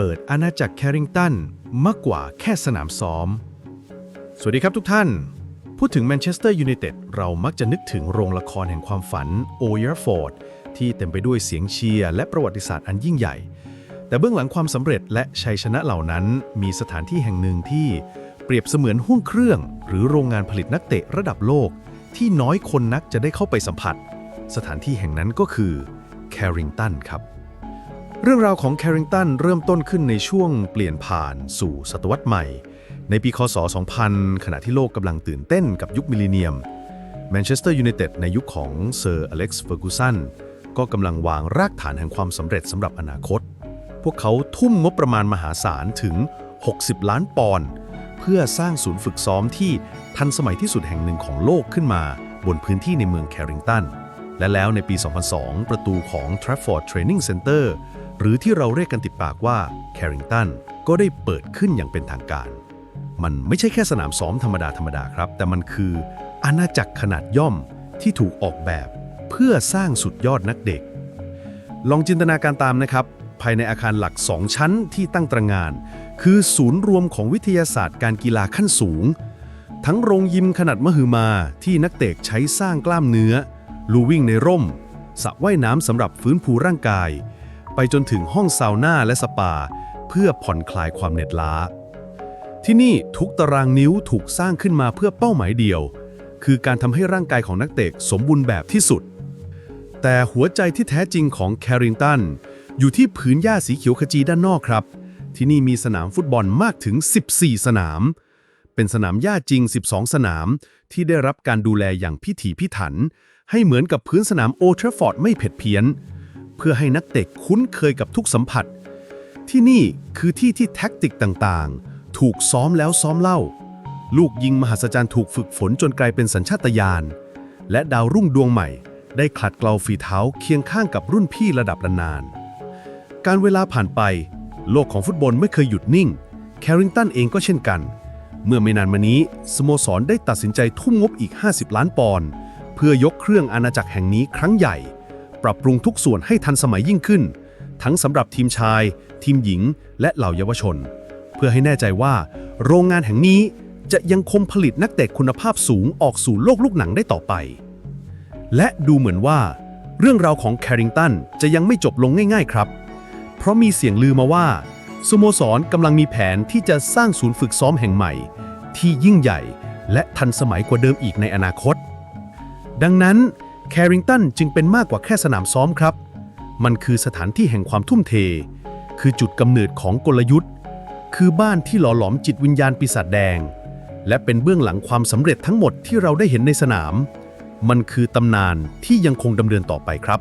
เปิดอาณาจักรแคริงตันมากกว่าแค่สนามซ้อม สวัสดีครับทุกท่าน พูดถึงแมนเชสเตอร์ยูไนเต็ดเรามักจะนึกถึงโรงละครแห่งความฝันโอเยอร์ฟอร์ดที่เต็มไปด้วยเสียงเชียร์และประวัติศาสตร์อันยิ่งใหญ่ แต่เบื้องหลังความสำเร็จและชัยชนะเหล่านั้น มีสถานที่แห่งหนึ่งที่เปรียบเสมือนห้วงเครื่อง หรือโรงงานผลิตนักเตะระดับโลก ที่น้อยคนนักจะได้เข้าไปสัมผัส สถานที่แห่งนั้นก็คือแคริงตันครับ เรื่องราวของแคริงตันเริ่มต้นขึ้นในช่วงเปลี่ยนผ่านสู่ศตวรรษใหม่ ในปีคศ 2000 ขณะที่โลกกำลังตื่นเต้นกับยุคมิลเลนเนียมแมนเชสเตอร์ยูไนเต็ดในยุคของเซอร์อเล็กซ์เฟอร์กูสันก็กำลังวางรากฐานแห่งความสำเร็จสำหรับอนาคต พวกเขาทุ่มงบประมาณมหาศาลถึง 60 ล้านปอนด์เพื่อสร้างศูนย์ฝึกซ้อมที่ทันสมัยที่สุดแห่งหนึ่งของโลกขึ้นมา บนพื้นที่ในเมืองแคริงตันและแล้วในปี 2002 ประตูของ Trafford Training Center หรือที่เราเรียกกันติดปากว่า Carrington ก็ได้เปิดขึ้นอย่างเป็นทางการ มันไม่ใช่แค่สนามซ้อมธรรมดาธรรมดาครับ แต่มันคืออาณาจักรขนาดย่อมที่ถูกออกแบบ เพื่อสร้างสุดยอดนักเด็ก ลองจินตนาการตามนะครับ ภายในอาคารหลัก 2 ชั้นที่ตั้งตระงาน คือศูนย์รวมของวิทยาศาสตร์การกีฬาขั้นสูง ทั้งโรงยิมขนาดมหึมาที่นักเตะใช้สร้างกล้ามเนื้อ ลูวิ่งในร่มสระว่ายน้ำสำหรับฟื้นฟูร่างกาย ไปจนถึงห้องซาวน่าและสปา เพื่อผ่อนคลายความเหน็ดล้า ที่นี่ทุกตารางนิ้วถูกสร้างขึ้นมาเพื่อเป้าหมายเดียว คือการทำให้ร่างกายของนักเตะสมบูรณ์แบบที่สุด แต่หัวใจที่แท้จริงของแคริงตันอยู่ที่ผืนหญ้าสีเขียวขจีด้านนอกครับ ที่นี่มีสนามฟุตบอลมากถึง 14 สนาม เป็นสนามหญ้าจริง 12 สนาม ที่ได้รับการดูแลอย่างพิถีพิถัน ให้เหมือนกับพื้นสนามโอเทรฟอร์ดไม่เผ็ดเพี้ยน เพื่อให้นักเตะคุ้นเคยกับทุกสัมผัส ที่นี่คือที่ที่แท็กติกต่างๆ ถูกซ้อมแล้วซ้อมเล่า ลูกยิงมหัศจรรย์ถูกฝึกฝนจนกลายเป็นสัญชาตญาณและดาวรุ่งดวงใหม่ ได้ขัดเกลาฝีเท้าเคียงข้างกับรุ่นพี่ระดับนานๆการเวลาผ่านไป โลกของฟุตบอลไม่เคยหยุดนิ่งแคริงตันเองก็เช่นกัน เมื่อไม่นานมานี้ สโมสรได้ตัดสินใจทุ่มงบอีก 50 ล้านปอนด์เพื่อยกเครื่องอาณาจักรแห่งนี้ครั้งใหญ่ ปรับปรุงทุกส่วนให้ทันสมัยยิ่งขึ้น ทั้งสำหรับทีมชาย ทีมหญิง และเหล่าเยาวชน เพื่อให้แน่ใจว่า โรงงานแห่งนี้จะยังคงผลิตนักเตะคุณภาพสูงออกสู่โลกลูกหนังได้ต่อไป และดูเหมือนว่า เรื่องราวของแคริงตันจะยังไม่จบลงง่าย ๆ ครับ เพราะมีเสียงลือมาว่าสโมสรกำลังมีแผนที่จะสร้างศูนย์ฝึกซ้อมแห่งใหม่ ที่ยิ่งใหญ่ และทันสมัยกว่าเดิมอีกในอนาคต ดังนั้น แคริงตันจึงเป็นมากกว่าแค่สนามซ้อมครับ มันคือสถานที่แห่งความทุ่มเท คือจุดกำเนิดของกลยุทธ์ คือบ้านที่หล่อหลอมจิตวิญญาณปีศาจแดง และเป็นเบื้องหลังความสำเร็จทั้งหมดที่เราได้เห็นในสนาม มันคือตำนานที่ยังคงดำเนินต่อไปครับ